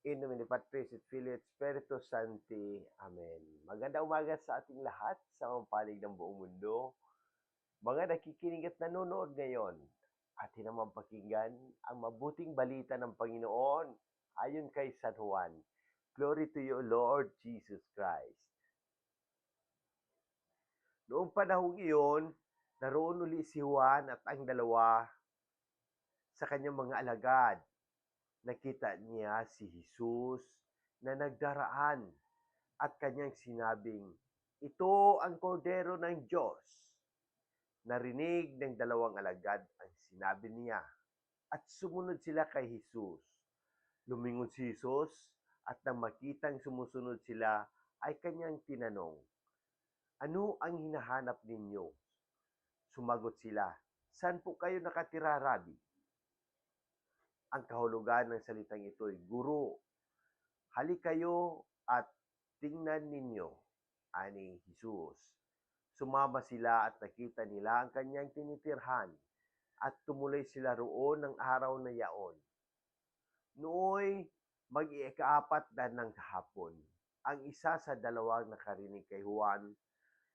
In nomine Patris et Filii et Spiritus Sancti. Amen. Maganda umaga sa ating lahat sa pampanig ng buong mundo. Mga nakikinig at nanonood ngayon, atin naman pakinggan ang mabuting balita ng Panginoon ayon kay San Juan. Glory to you, Lord Jesus Christ. Noong panahong iyon, naroon uli si Juan at ang dalawa sa kanyang mga alagad nakita niya si Jesus na nagdaraan at kanyang sinabing, Ito ang kordero ng Diyos. Narinig ng dalawang alagad ang sinabi niya at sumunod sila kay Jesus. Lumingon si Jesus at nang makitang sumusunod sila ay kanyang tinanong, Ano ang hinahanap ninyo? Sumagot sila, Saan po kayo nakatira, Rabbi? Ang kahulugan ng salitang ito ay, Guru, halik kayo at tingnan ninyo, ani Jesus. Sumama sila at nakita nila ang kanyang tinitirhan at tumuloy sila roon ng araw na yaon. Nooy mag-iikaapat na ng hapon. Ang isa sa dalawang nakarinig kay Juan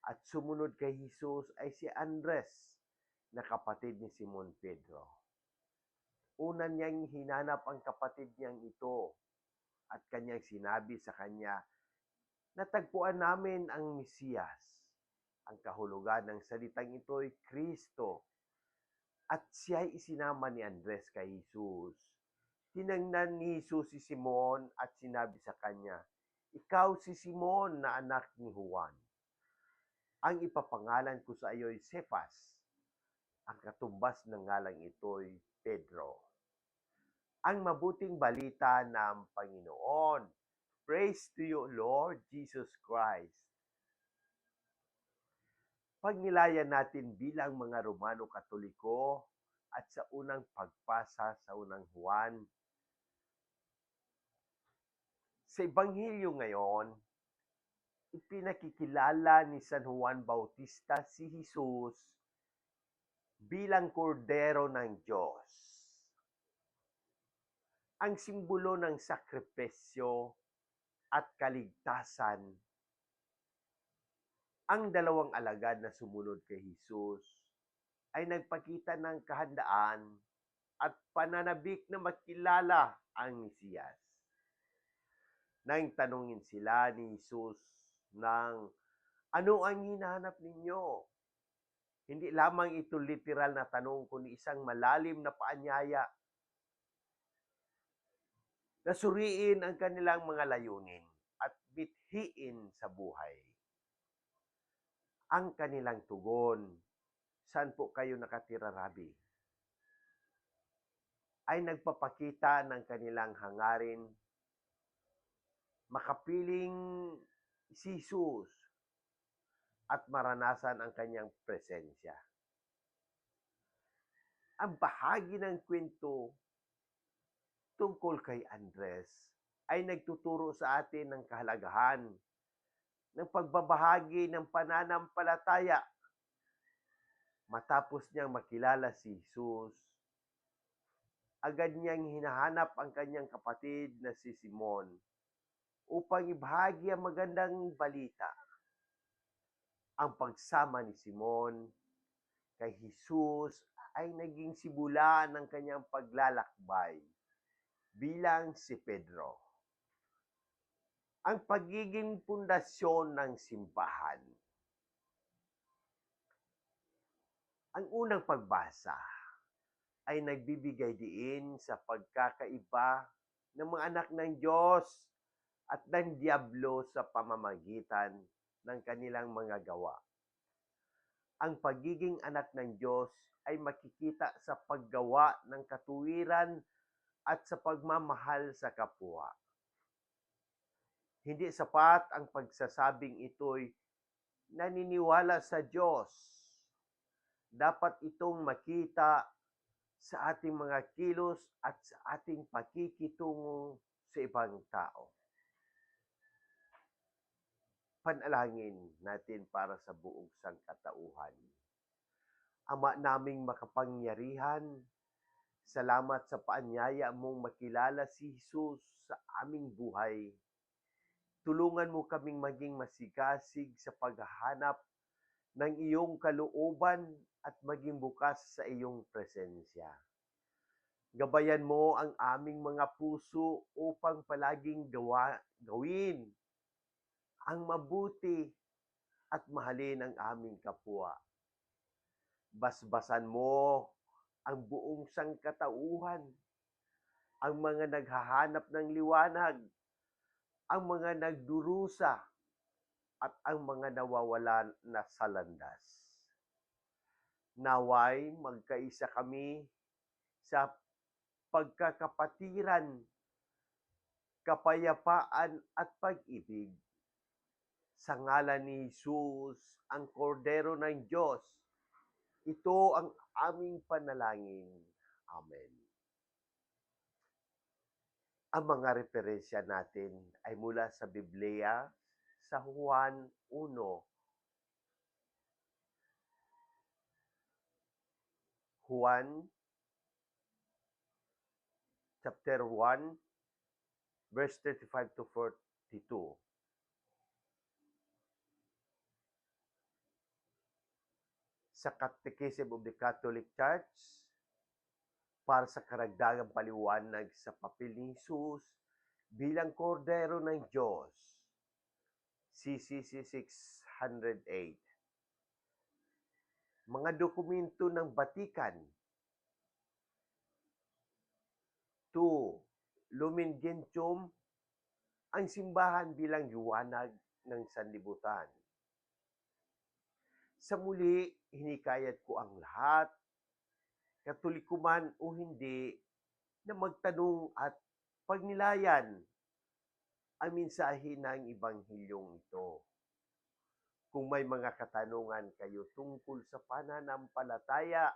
at sumunod kay Jesus ay si Andres na kapatid ni Simon Pedro una niyang hinanap ang kapatid niyang ito at kanyang sinabi sa kanya, Natagpuan namin ang Mesiyas. Ang kahulugan ng salitang ito ay Kristo. At siya ay isinama ni Andres kay Jesus. Tinangnan ni Jesus si Simon at sinabi sa kanya, Ikaw si Simon na anak ni Juan. Ang ipapangalan ko sa iyo ay Cephas. Ang katumbas ng ngalang ito ay Pedro. Ang mabuting balita ng Panginoon. Praise to you, Lord Jesus Christ. Pagnilayan natin bilang mga Romano Katoliko at sa unang pagpasa sa unang Juan. Sa Ebanghelyo ngayon, ipinakikilala ni San Juan Bautista si Jesus bilang kordero ng Diyos. Ang simbolo ng sakripisyo at kaligtasan. Ang dalawang alagad na sumunod kay Jesus ay nagpakita ng kahandaan at pananabik na makilala ang Mesiyas. Nang tanungin sila ni Jesus ng ano ang hinahanap ninyo? Hindi lamang ito literal na tanong, kundi isang malalim na paanyaya na suriin ang kanilang mga layunin at bithiin sa buhay. Ang kanilang tugon, saan po kayo nakatira, Rabi? Ay nagpapakita ng kanilang hangarin makapiling si Jesus at maranasan ang kanyang presensya. Ang bahagi ng kwento tungkol kay Andres ay nagtuturo sa atin ng kahalagahan ng pagbabahagi ng pananampalataya. Matapos niyang makilala si Jesus, agad niyang hinahanap ang kanyang kapatid na si Simon upang ibahagi ang magandang balita. Ang pagsama ni Simon kay Jesus ay naging simula ng kanyang paglalakbay bilang si Pedro. Ang pagiging pundasyon ng simbahan. Ang unang pagbasa ay nagbibigay diin sa pagkakaiba ng mga anak ng Diyos at ng Diablo sa pamamagitan ng kanilang mga gawa. Ang pagiging anak ng Diyos ay makikita sa paggawa ng katuwiran at sa pagmamahal sa kapwa. Hindi sapat ang pagsasabing ito'y naniniwala sa Diyos. Dapat itong makita sa ating mga kilos at sa ating pakikitungo sa ibang tao. Panalangin natin para sa buong sangkatauhan. Ama naming makapangyarihan, Salamat sa paanyaya mong makilala si Jesus sa aming buhay. Tulungan mo kaming maging masigasig sa paghahanap ng iyong kalooban at maging bukas sa iyong presensya. Gabayan mo ang aming mga puso upang palaging gawa, gawin ang mabuti at mahalin ang aming kapwa. Basbasan mo ang buong sangkatauhan, ang mga naghahanap ng liwanag, ang mga nagdurusa, at ang mga nawawala na sa landas. Naway magkaisa kami sa pagkakapatiran, kapayapaan at pag-ibig. Sa ngalan ni Jesus, ang kordero ng Diyos, ito ang aming panalangin. Amen. Ang mga referensya natin ay mula sa Biblia sa Juan 1. Juan chapter 1 verse 35 to 42. Sa Catechism of the Catholic Church para sa karagdagang paliwanag sa papel ni Jesus bilang kordero ng Diyos. CCC 608. Mga dokumento ng Batikan. 2. Lumen Gentium, ang simbahan bilang liwanag ng sanlibutan. Sa muli, hinikayat ko ang lahat, katoliko man o hindi, na magtanong at pagnilayan ang mensahe ng Ibanghilyong ito. Kung may mga katanungan kayo tungkol sa pananampalataya,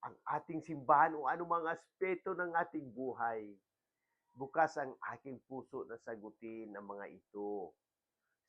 ang ating simbahan o anumang aspeto ng ating buhay, bukas ang aking puso na sagutin ang mga ito